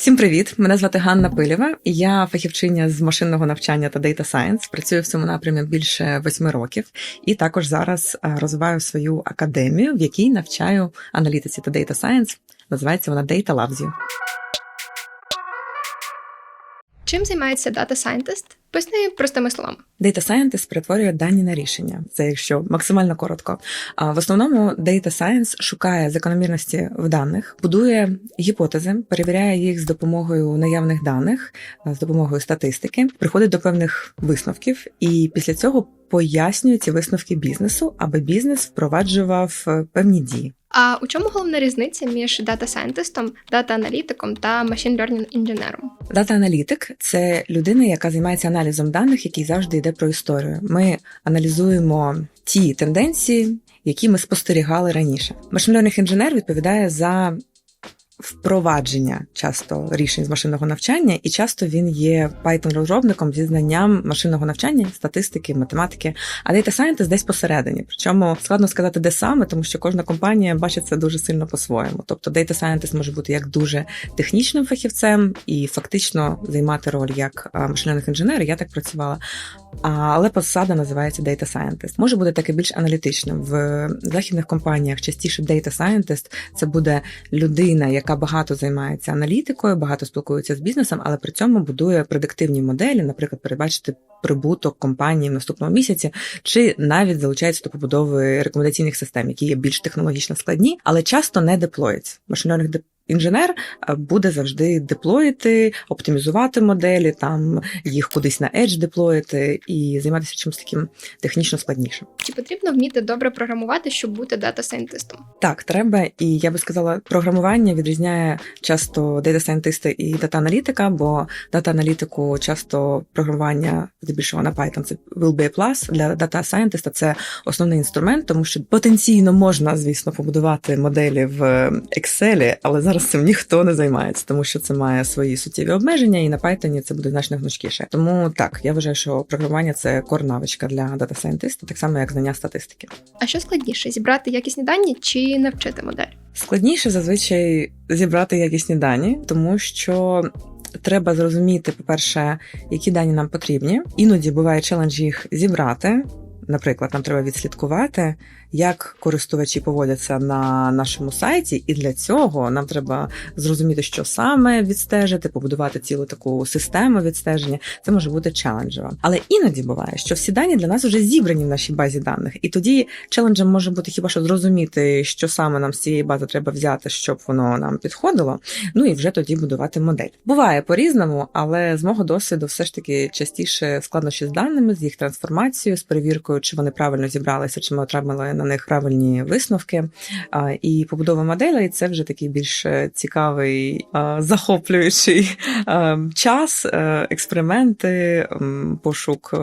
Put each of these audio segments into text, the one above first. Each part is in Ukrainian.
Всім привіт! Мене звати Ганна Пилєва. Я фахівчиня з машинного навчання та Data Science. Працюю в цьому напрямі більше восьми років, і також зараз е, розвиваю свою академію, в якій навчаю аналітиці та Data Science. Називається вона Data Loves You. Чим займається Data Scientist? Поясни простими словами. Data Scientist перетворює дані на рішення. Це якщо максимально коротко. А в основному Data Science шукає закономірності в даних, будує гіпотези, перевіряє їх з допомогою наявних даних, з допомогою статистики, приходить до певних висновків, і після цього пояснює ці висновки бізнесу, аби бізнес впроваджував е, певні дії. А у чому головна різниця між дата сайентистом, дата аналітиком та машин learning інженером? Дата аналітик це людина, яка займається аналізом даних, який завжди йде про історію. Ми аналізуємо ті тенденції, які ми спостерігали раніше. Машин learning інженер відповідає за впровадження часто рішень з машинного навчання, і часто він є python розробником зі знанням машинного навчання, статистики, математики. А Data Scientist десь посередині. Причому складно сказати, де саме, тому що кожна компанія бачить це дуже сильно по-своєму. Тобто Data Scientist може бути як дуже технічним фахівцем і фактично займати роль як машинних інженер. Я так працювала. Але посада називається Data Scientist. Може бути таке більш аналітичним в західних компаніях. Частіше Data Scientist – це буде людина, яка багато займається аналітикою, багато спілкується з бізнесом, але при цьому будує предиктивні моделі, наприклад, передбачити прибуток компанії в наступному місяці, чи навіть залучається до побудови рекомендаційних систем, які є більш технологічно складні, але часто не деплоїться. Машинальних інженер е, буде завжди деплоїти, оптимізувати моделі, там їх кудись на Edge деплоїти і займатися чимось таким технічно складнішим. Чи потрібно вміти добре програмувати, щоб бути дата-сайентистом? Так, треба, і я би сказала, програмування відрізняє часто дата-сайентиста і дата-аналітика, бо дата-аналітику часто програмування здебільшого на Python це will be a plus. Для дата-сайентиста це основний інструмент, тому що потенційно можна, звісно, побудувати моделі в Excel, але зараз цим ніхто не займається, тому що це має свої суттєві обмеження, і на Python це буде значно гнучкіше. Тому так, я вважаю, що програмування це кор-навичка для дата-сайентиста, так само як знання статистики. А що складніше зібрати якісні дані чи навчити модель? Складніше зазвичай зібрати якісні дані, тому що. Треба зрозуміти, по-перше, які дані нам потрібні. Іноді буває челендж їх зібрати. Наприклад, нам треба відслідкувати, як користувачі поводяться на нашому сайті, і для цього нам треба зрозуміти, що саме відстежити, побудувати цілу таку систему відстеження. Це може бути челенджево. Але іноді буває, що всі дані для нас вже зібрані в нашій базі даних, і тоді челенджем може бути хіба що зрозуміти, що саме нам з цієї бази треба взяти, щоб воно нам підходило. Ну і вже тоді будувати модель. Буває по-різному, але з мого досвіду, все ж таки частіше складнощі з даними, з їх трансформацією, з перевіркою, чи вони правильно зібралися, чи ми отримали на них правильні висновки. І побудова моделей це вже такий більш е, цікавий, захоплюючий час, е, експерименти, пошук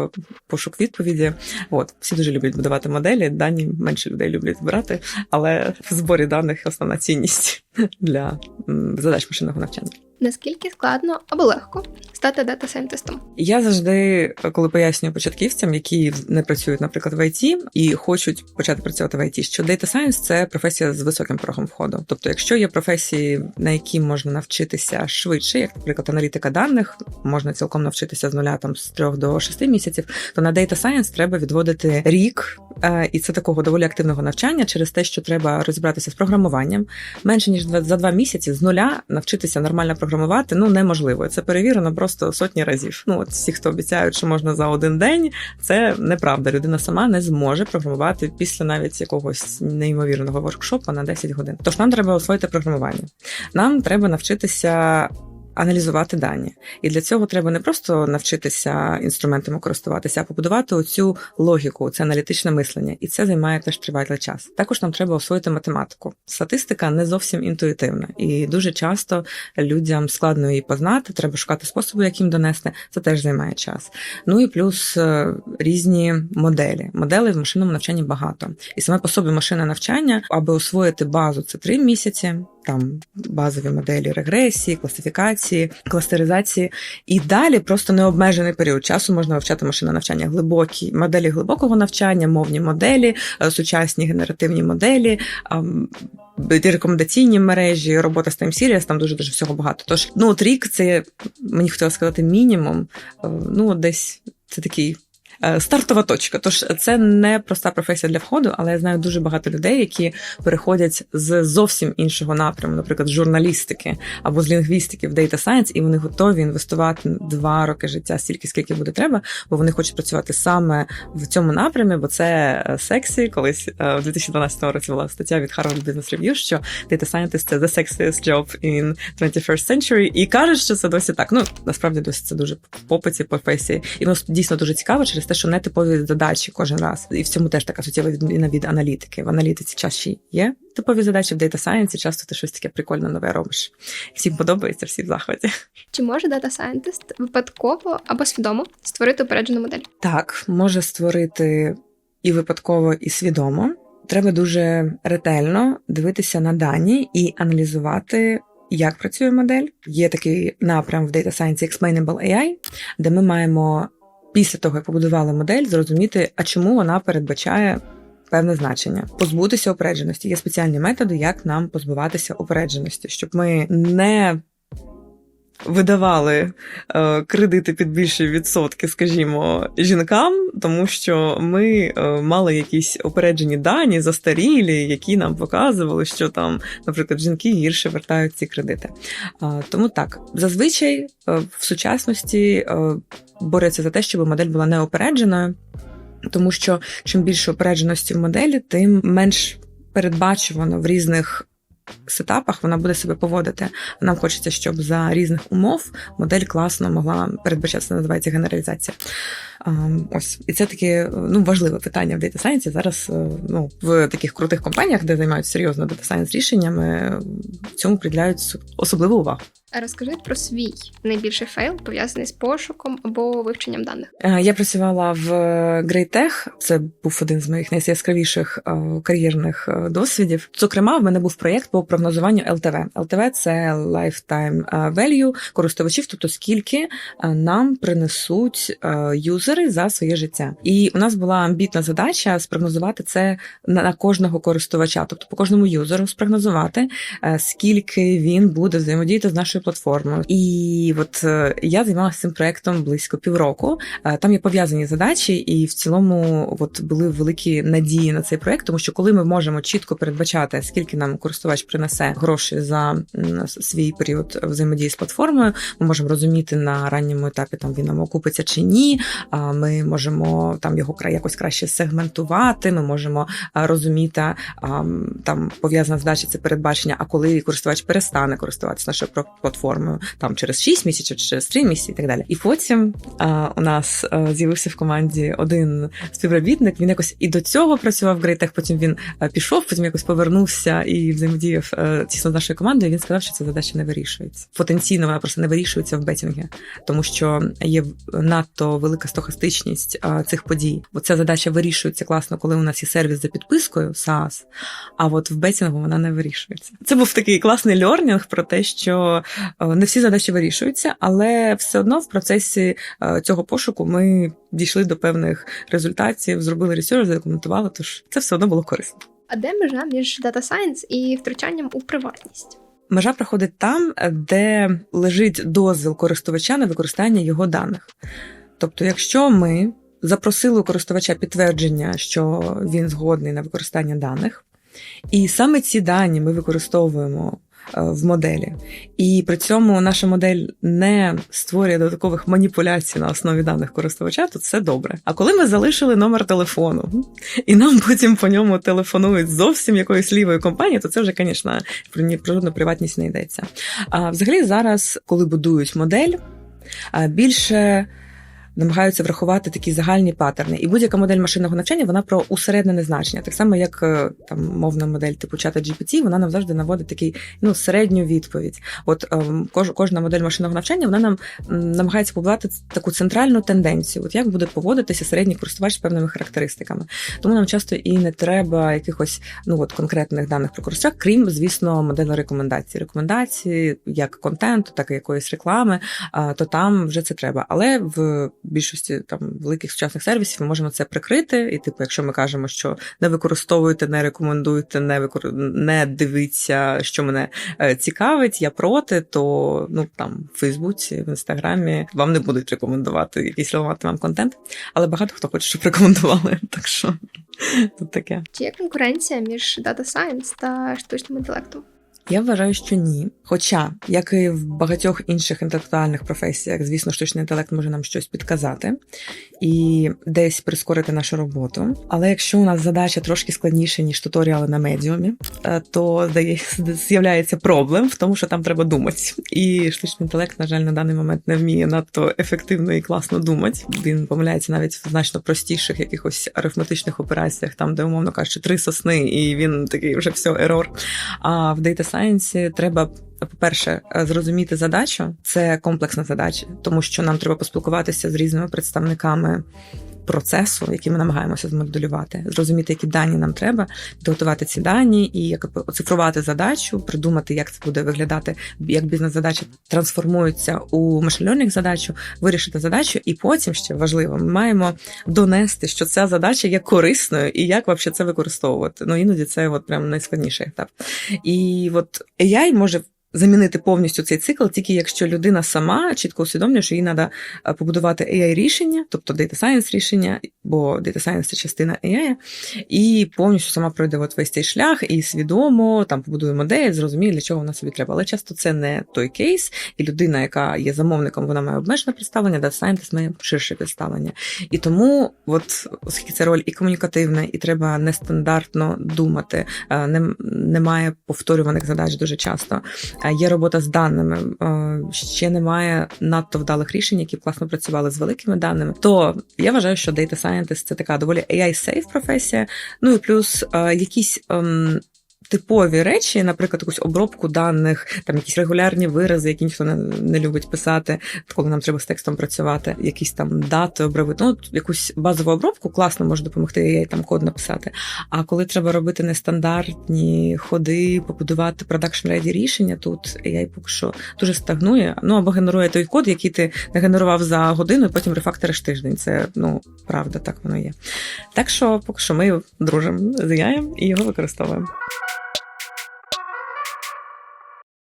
пошук відповіді. От всі дуже люблять будувати моделі. Дані менше людей люблять збирати, але в зборі даних основна цінність для задач машинного навчання. Наскільки складно або легко стати дата-сайентистом? Я завжди, коли пояснюю початківцям, які не працюють, наприклад, в ІТ і хочуть почати працювати в ІТ, що Data Science – це професія з високим порогом входу. Тобто, якщо є професії, на які можна навчитися швидше, як, наприклад, аналітика даних, можна цілком навчитися з нуля там з трьох до шести місяців, то на Data Science треба відводити рік, е, і це такого доволі активного навчання через те, що треба розібратися з програмуванням менше ніж за два місяці з нуля навчитися нормально програмувати ну неможливо. Це перевірено просто сотні разів. Ну от всі, хто обіцяють, що можна за один день, це неправда. Людина сама не зможе програмувати після навіть якогось неймовірного воркшопу на 10 годин. Тож нам треба освоїти програмування. Нам треба навчитися аналізувати дані. І для цього треба не просто навчитися інструментами користуватися, а побудувати оцю логіку, це аналітичне мислення, і це займає теж тривалий час. Також нам треба освоїти математику. Статистика не зовсім інтуїтивна, і дуже часто людям складно її познати. Треба шукати способи, як їм донести. Це теж займає час. Ну і плюс е, різні моделі. Моделей в машинному навчанні багато. І саме по собі машинне навчання, аби освоїти базу, це три місяці там базові моделі регресії, класифікації, кластеризації. І далі просто необмежений період часу можна вивчати машинне навчання, глибокі моделі глибокого навчання, мовні моделі, е, сучасні генеративні моделі. Рекомендаційні мережі, робота з Time Series, там дуже дуже всього багато. Тож, ну от рік це мені хотіла сказати мінімум. Е, Ну, десь це такий стартова точка. Тож це не проста професія для входу, але я знаю дуже багато людей, які переходять з зовсім іншого напряму, наприклад, журналістики або з лінгвістики в Data Science, і вони готові інвестувати два роки життя стільки, скільки буде треба, бо вони хочуть працювати саме в цьому напрямі, бо це е, сексі. Колись е, в 2012 році була стаття від Harvard Business Review, що Data Scientist – це the sexiest job in 21st century, і кажуть, що це досі так. Ну насправді досі це дуже попиті професії, і воно дійсно дуже цікаво через те, що не типові задачі кожен раз. І в цьому теж така суттєва відміна від аналітики. В аналітиці чаще є типові задачі в Data Science, часто ти щось таке прикольне нове робиш. Всім подобається, всі в захваті. Чи може дата сайентист випадково або свідомо створити упереджену модель? Так, може створити і випадково, і свідомо. Треба дуже ретельно дивитися на дані і аналізувати. Як працює модель? Є такий напрям в Data Science Explainable AI, де ми маємо після того, як побудували модель, зрозуміти, а чому вона передбачає певне значення, позбутися опередженості. Є спеціальні методи, як нам позбуватися опередженості, щоб ми не видавали е, кредити під більші відсотки, скажімо, жінкам, тому що ми е, мали якісь опереджені дані, застарілі, які нам показували, що там, наприклад, жінки гірше вертають ці кредити. Е, тому так, зазвичай е, в сучасності е, борються за те, щоб модель була неопередженою. Тому що чим більше опередженості в моделі, тим менш передбачувано в різних сетапах вона буде себе поводити. Нам хочеться, щоб за різних умов модель класно могла передбачатися, називається генералізація. А, Ось і це таке ну важливе питання в Data Science. Зараз е, ну в таких крутих компаніях, де займаються серйозно Data Science рішеннями, цьому приділяють особливу увагу. А розкажіть про свій найбільший фейл пов'язаний з пошуком або вивченням даних. Е, Я працювала в GreyTech, це був один з моїх найяскравіших е, кар'єрних е, досвідів. Зокрема, в мене був проєкт по прогнозуванню LTV. LTV – це Lifetime е, Value користувачів, тобто скільки е, нам принесуть е, юзери за своє життя. І у нас була амбітна задача спрогнозувати це на кожного користувача, тобто по кожному юзеру спрогнозувати, е, скільки він буде взаємодіяти з нашою платформою. І от е, я займалася цим проектом близько півроку. Е, Там є пов'язані задачі, і в цілому от були великі надії на цей проект, тому що коли ми можемо чітко передбачати, скільки нам користувач принесе грошей за свій період взаємодії з платформою, ми можемо розуміти на ранньому етапі, там він нам окупиться чи ні. Ми можемо там його якось краще сегментувати. Ми можемо розуміти там пов'язана задача це передбачення, а коли користувач перестане користуватися нашою платформою, там через 6 місяців, чи через 3 місяці і так далі. І потім у нас з'явився в команді один співробітник. Він якось і до цього працював в Грейтех, потім він пішов, потім якось повернувся і взаємодіяв е, тісно з нашою командою. Він сказав, що ця задача не вирішується. Потенційно вона просто не вирішується в бетінгі, тому що є надто велика стохастичність а, цих подій. Бо ця задача вирішується класно, коли у нас є сервіс за підпискою SaaS, а от в бетінгу вона не вирішується. Це був такий класний льорнінг про те, що е, не всі задачі вирішуються, але все одно в процесі е, цього пошуку ми дійшли до певних результатів, зробили ресерч, задокументували. Тож це все одно було корисно. А де межа між Data Science і втручанням у приватність? Межа проходить там, де лежить дозвіл користувача на використання його даних. Тобто, якщо ми запросили у користувача підтвердження, що він згодний на використання даних, і саме ці дані ми використовуємо е, в моделі, і при цьому наша модель не створює додаткових маніпуляцій на основі даних користувача, то це добре. А коли ми залишили номер телефону, і нам потім по ньому телефонують зовсім якоїсь лівої компанії, то це вже, звісно, про жодну приватність не йдеться. А взагалі зараз, коли будують модель, більше намагаються врахувати такі загальні паттерни. І будь-яка модель машинного навчання вона про усереднене значення. Так само, як е, там мовна модель типу чата GPT, вона нам завжди наводить такий ну середню відповідь. От ем, кож, кожна модель машинного навчання вона нам намагається побудувати таку центральну тенденцію. От як буде поводитися середній користувач з певними характеристиками. Тому нам часто і не треба якихось ну от конкретних даних про користувача, крім звісно, моделі рекомендацій. Рекомендації як контенту, так і якоїсь реклами, то там вже це треба. Але в більшості там великих сучасних сервісів ми можемо це прикрити. І, типу, якщо ми кажемо, що не використовуйте, не рекомендуйте, не викор... не дивіться, що мене е, цікавить, я проти, то ну там в Фейсбуці, в інстаграмі вам не будуть рекомендувати якийсь ламати вам контент. Але багато хто хоче, щоб рекомендували. Так що тут таке. Чи є конкуренція між Data Science та штучним інтелектом? Я вважаю, що ні. Хоча, як і в багатьох інших інтелектуальних професіях, звісно, штучний інтелект може нам щось підказати і десь прискорити нашу роботу. Але якщо у нас задача трошки складніша, ніж туторіали на медіумі, е, то з'являється проблем в тому, що там треба думати. І штучний інтелект, на жаль, на даний момент не вміє надто ефективно і класно думати. Він помиляється навіть в значно простіших якихось арифметичних операціях, там, де умовно кажучи, три сосни, і він такий вже все ерор. А в Data Science треба. По-перше, е, зрозуміти задачу це комплексна задача, тому що нам треба поспілкуватися з різними представниками процесу, який ми намагаємося змоделювати, зрозуміти, які дані нам треба, підготувати ці дані і якби оцифрувати задачу, придумати, як це буде виглядати, як бізнес-задача трансформується у машин задачу, вирішити задачу, і потім ще важливо, ми маємо донести, що ця задача є корисною і як вообще це використовувати. Ну іноді це от прям найскладніший етап. І от AI може замінити повністю цей цикл, тільки якщо людина сама чітко усвідомлює, що їй треба побудувати AI рішення, тобто Data Science рішення, бо Data Science це частина AI, і повністю сама пройде от весь цей шлях і свідомо там побудує модель, зрозуміє, для чого вона собі треба. Але часто це не той кейс, і людина, яка є замовником, вона має обмежене представлення, Data Scientist має ширше представлення. І тому, от оскільки це роль і комунікативна, і треба нестандартно думати, е, не- немає повторюваних задач дуже часто. Е, Є робота з даними, е, ще немає надто вдалих рішень, які б класно працювали з великими даними. То я вважаю, що Data Scientist – це така доволі AI-safe професія. Ну і плюс е, якісь. Типові речі, наприклад, якусь обробку даних, там якісь регулярні вирази, які ніхто не, не любить писати, коли нам треба з текстом працювати, якісь там дати обробити. Ну, якусь базову обробку класно може допомогти AI там код написати. А коли треба робити нестандартні ходи, побудувати продакшн реді рішення, тут AI поки що дуже стагнує. Ну або генерує той код, який ти нагенерував за годину, і потім рефакториш тиждень. Це ну правда, так воно є. Так що поки що ми дружимо з AI і його використовуємо.